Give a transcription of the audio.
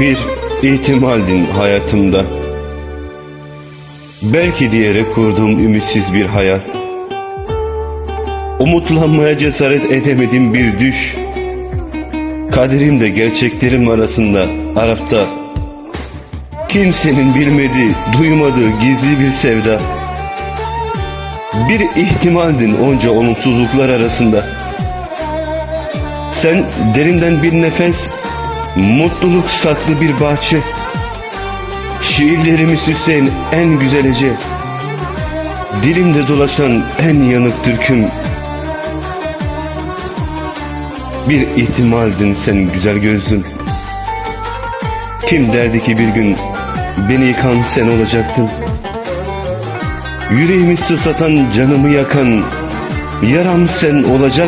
Bir ihtimaldin hayatımda. Belki diyerek kurduğum ümitsiz bir hayal. Umutlanmaya cesaret edemedim bir düş. Kaderimle gerçeklerim arasında, arafta. Kimsenin bilmediği, duymadığı gizli bir sevda. Bir ihtimaldin onca olumsuzluklar arasında. Sen derinden bir nefes, mutluluk saklı bir bahçe. Şiirlerimi süsleyen en güzel ece. Dilimde dolaşan en yanık türküm. Bir ihtimaldin sen güzel gözlüm. Kim derdi ki bir gün beni yıkan sen olacaktın. Yüreğimi sızlatan canımı yakan yaram sen olacak